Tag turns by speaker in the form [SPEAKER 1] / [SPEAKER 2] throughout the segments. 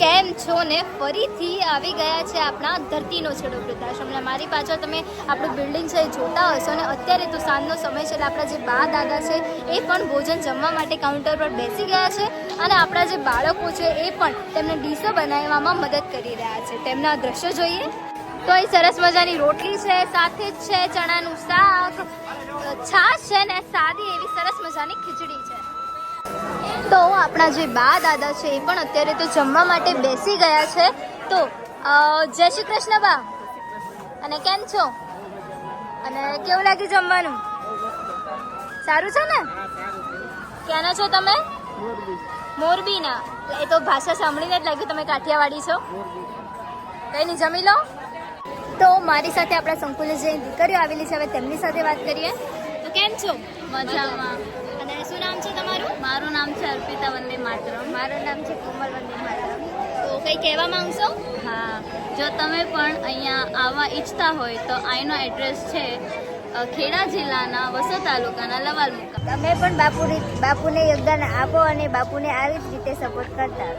[SPEAKER 1] કેમ છો ને? ફરીથી આવી ગયા છે આપણા ધરતીનો છેડો વૃદ્ધાશ્રમ. અને મારી પાછળ તમે આપણું બિલ્ડિંગ છે જોતા હશો ને અત્યારે તો સાંજનો સમય છે એટલે આપણા જે બા દાદા છે એ પણ ભોજન જમવા માટે કાઉન્ટર પર બેસી ગયા છે અને આપણા જે બાળકો છે એ પણ તેમને ડીશો બનાવવામાં મદદ કરી રહ્યા છે. તેમના દ્રશ્યો જોઈએ. તો એ સરસ મજાની રોટલી છે, સાથે જ છે ચણાનું શાક, છાશ છે ને સાદી એવી સરસ મજાની ખીચડી છે. તો આપણા જે બા દાદા છે એ પણ અત્યારે તો જમવા માટે બેસી ગયા છે. તો જય શ્રી કૃષ્ણ બા. અને કેમ છો? અને કેવું લાગ્યું જમવાનું? સારું છે ને? ક્યાંના છો તમે? મોરબીના. એ તો ભાષા સાંભળીને જ લાગ્યું તમે કાઠિયાવાડી છો. કઈ નહીં જમી લો. તો મારી સાથે આપણા સંકુલ જે દીકરીઓ આવેલી છે હવે તેમની સાથે વાત કરીએ. તો કેમ છો?
[SPEAKER 2] મજામાં.
[SPEAKER 1] અને શું નામ છે તમારું?
[SPEAKER 2] મારું નામ છે અર્પિતા વંદે માતરમ
[SPEAKER 1] મારું નામ છે કોમલ વંદે માતરમ. તો કંઈ કહેવા માંગશો?
[SPEAKER 2] હા જો તમે પણ અહીંયા આવવા ઈચ્છતા હોય તો અહીંનો એડ્રેસ છે ખેડા જિલ્લાના વસો તાલુકાના લવાલ મુકામ
[SPEAKER 3] તમે પણ બાપુને બાપુને યોગદાન આપો અને બાપુને આવી જ રીતે સપોર્ટ કરતા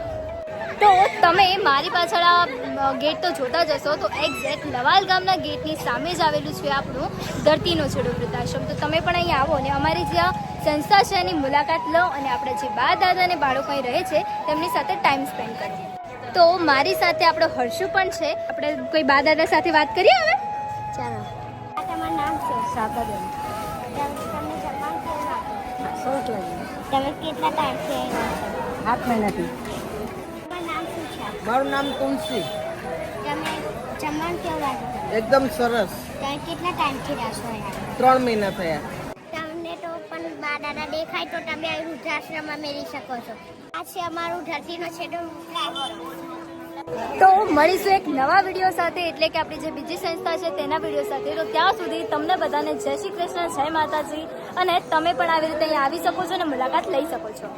[SPEAKER 1] તો તમે મારી પાછળ આ ગેટ તો જોતા જ હશો. તો એક્ઝેક્ટ લવાલ ગામના ગેટની સામે જ આવેલું છે આપણું ધરતીનો છેડો વૃદ્ધાશ્રમ. તો તમે પણ અહીંયા આવો અને અમારી જે સંસ્થા છે એની મુલાકાત લો અને આપણા જે બા દાદા અને બાળકો અહીં રહે છે તેમની સાથે ટાઈમ સ્પેન્ડ કરો તો મારી સાથે આપણો હર્ષુ પણ છે. આપણે કોઈ બા દાદા સાથે વાત કરીએ હવે?
[SPEAKER 3] ચાલો. તમારું નામ છે સાગરબેન તમે કેટલા ટાઈમથી છે?
[SPEAKER 4] આઠ મહિનાથી.
[SPEAKER 3] શું
[SPEAKER 4] મારું નામ તુલસી.
[SPEAKER 3] તમે જમવાનું કેવું
[SPEAKER 4] એકદમ સરસ.
[SPEAKER 3] તમે કેટલા ટાઈમથી અહીંયા
[SPEAKER 4] ત્રણ મહિના થયા.
[SPEAKER 3] તમને તો પણ બા દાદા દેખાય તો તમે અહીં વૃદ્ધાશ્રમમાં મેળવી શકો છો. આ છે અમારું ધરતીનો છેડો.
[SPEAKER 1] તો મળીશું એક નવા વીડિયો સાથે એટલે કે આપણી જે બીજી સંસ્થા છે તેના વીડિયો સાથે. તો ત્યાં સુધી તમને બધાને જય શ્રી કૃષ્ણ જય માતાજી. અને તમે પણ આવી રીતે અહીંયા આવી શકો છો અને મુલાકાત લઈ શકો છો.